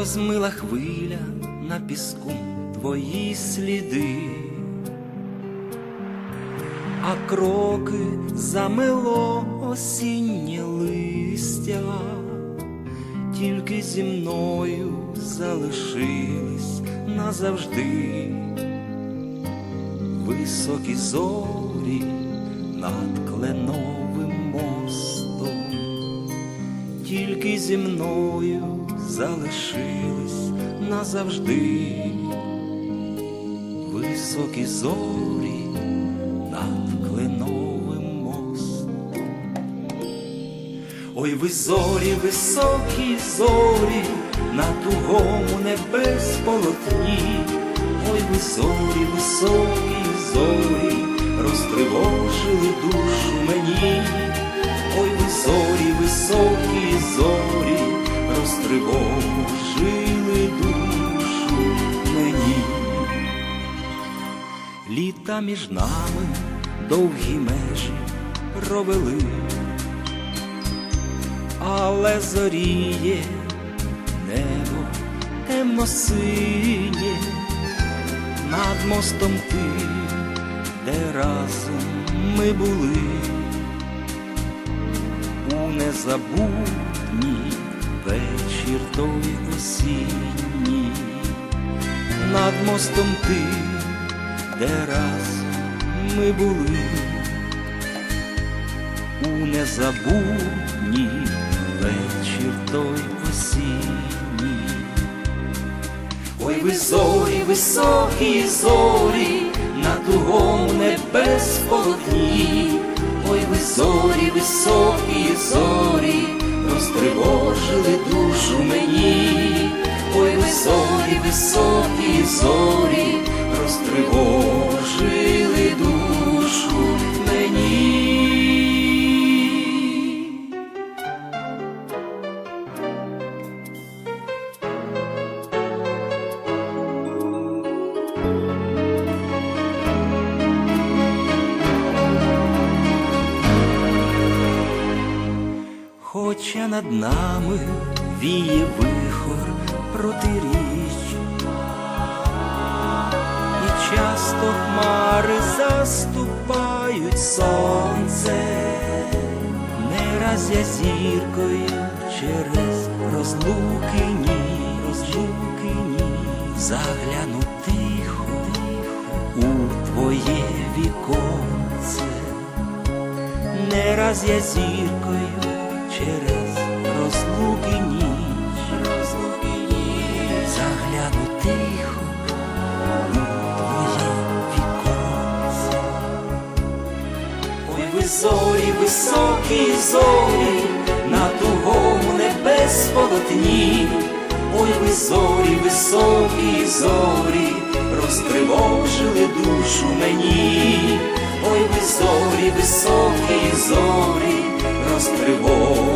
розмила хвиля на піску твої сліди, а кроки замело осіннє листя, тільки зі мною залишились назавжди. Високі зорі над кленовим тільки зі мною залишились назавжди, високі зорі над кленовим мостом. Ой, ви зорі, високі зорі, на тугому небесполотні, ой, ви зорі, високі зорі, розтривожили душу мені, високі зорі, розтривожили душу мені. Літа між нами довгі межі провели але зоріє небо темно-синє, над мостом ти, де разом ми були, незабутній вечір той осінній, над мостом ти, де разом ми були. У незабутній вечір той осінній. Ой, ви зорі, високі зорі, на тугому високі зорі, розтривожили душу мені. Хоча над нами віє вихор протиріч, хмари заступають сонце, не раз я зіркою через розлуки ні, розлуки ні, загляну тихо у твоє віконце не раз я зіркою через розлуки ніч, Ой, зорі, високі зорі, на тугому небесполотні, ой, ви зорі, високі зорі, розтривожили душу мені, ой, ви зорі, високі зорі, розтривожили